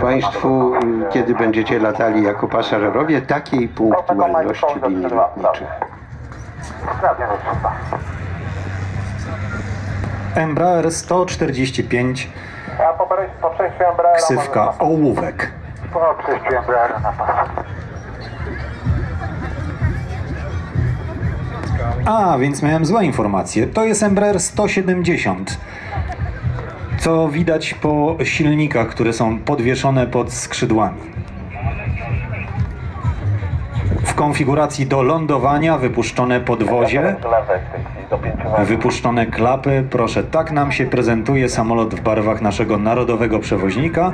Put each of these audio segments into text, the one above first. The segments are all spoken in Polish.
Państwu, kiedy będziecie latali jako pasażerowie, takiej punktualności linii lotniczych. Embraer 145, Ja po, prej- po przejściu Embraera ksywka Ołówek. A, więc miałem złe informacje. To jest Embraer 170. Co widać po silnikach, które są podwieszone pod skrzydłami. W konfiguracji do lądowania wypuszczone podwozie, Lewej w tej chwili do 5 metrów. wypuszczone klapy. Proszę, tak nam się prezentuje samolot w barwach naszego narodowego przewoźnika.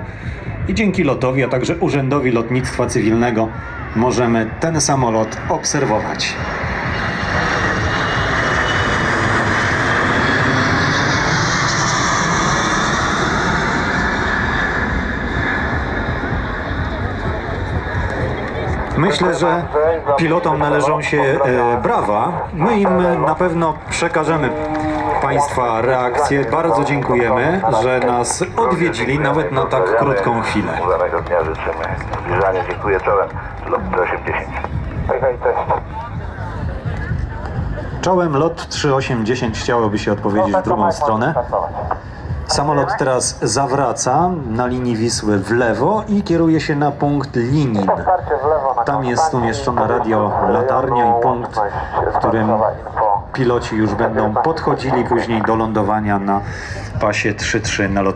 I dzięki lotowi, a także Urzędowi Lotnictwa Cywilnego możemy ten samolot obserwować. Myślę, że pilotom należą się e, brawa. My im na pewno przekażemy Państwa reakcję. Bardzo dziękujemy, że nas odwiedzili nawet na tak krótką chwilę. Udanego dnia życzymy. Zbliżanie dziękuję czołem. Lot 810. Hej, hej, cześć. Czołem lot 3810 chciałoby się odpowiedzieć w drugą stronę. Samolot teraz zawraca na linii Wisły w lewo i kieruje się na punkt Linin. Tam jest umieszczona radio latarnia i punkt, w którym piloci już będą podchodzili później do lądowania na pasie 3-3 na lot.